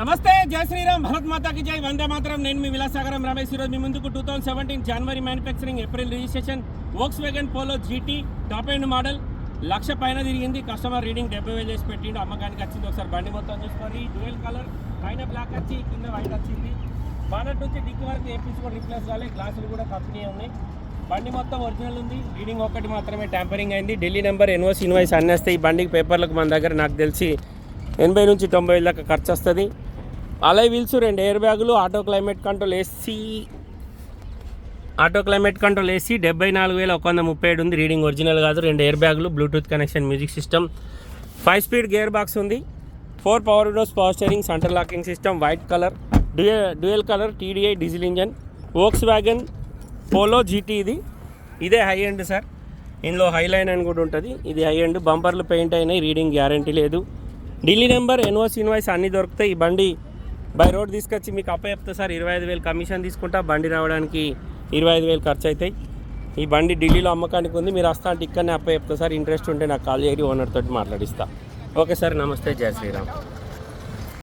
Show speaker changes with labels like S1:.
S1: నమస్తే జై శ్రీరామ్ భరత్ మాతాకి జై వందే మాత్రం. నేను మీ విలాసాగరం రమేష్ ఈరోజు మీ ముందుకు టూ థౌసండ్ సెవెంటీన్ జనవరి manufacturing April registration Volkswagen Polo GT top end model lakh పైన తిరిగింది కస్టమర్ రీడింగ్ డెబ్బై వేలు చేసి పెట్టిండు. అమ్మకానికి వచ్చింది ఒకసారి బండి మొత్తం చూసుకోండి. డ్యూయల్ కలర్ పైన బ్లాక్ వచ్చి కింద వైట్ వచ్చింది. బానట్ నుంచి డిక్ వరకు ఏ కూడా రిప్లేస్ కాలే గ్లాసులు కూడా కంపెనీ ఉన్నాయి. బండి మొత్తం ఒరిజినల్ ఉంది. రీడింగ్ ఒక్కటి మాత్రమే ట్యాంపరింగ్ అయింది. Delhi number N O C invoice అన్నేస్తే ఈ బండికి పేపర్లకు మన దగ్గర నాకు తెలిసి ఎనభై నుంచి తొంభై దాకా ఖర్చు వస్తుంది. అలై వీల్స్ రెండు ఎయిర్ బ్యాగులు auto climate control AC auto climate control AC డెబ్బై నాలుగు వేల ఒక వంద ముప్పై ఏడు ఉంది. రీడింగ్ ఒరిజినల్ కాదు. రెండు ఎయిర్ బ్యాగులు Bluetooth connection music system. Five speed gear box ఉంది. Four power windows power steering centre locking system white colour dual dual colour TDI diesel engine Volkswagen Polo GT ఇది. ఇదే హై ఎండ్ సార్. ఇందులో high line అని కూడా ఉంటుంది. ఇది high end. బంపర్లు paint అయినాయి. రీడింగ్ గ్యారంటీ లేదు. ఢిల్లీ నెంబర్ ఎన్ఓస్ ఇన్వాయిస్ అన్నీ దొరుకుతాయి. ఈ బండి బై రోడ్ తీసుకొచ్చి మీకు అప్ప చెప్తా సార్ ఇరవై ఐదు వేలు కమిషన్ తీసుకుంటా బండి రావడానికి ఇరవై ఐదు వేలు ఖర్చు అవుతాయి ఈ బండి ఢిల్లీలో అమ్మకానికి ఉంది మీరు వస్తా అంటే ఇక్కడనే అప్ప చెప్తా సార్ ఇంట్రెస్ట్ ఉంటే నాకు కాల్ చేయరి ఓనర్ తోటి మాట్లాడిస్తా. ఓకే సార్ నమస్తే జయ శ్రీరామ్.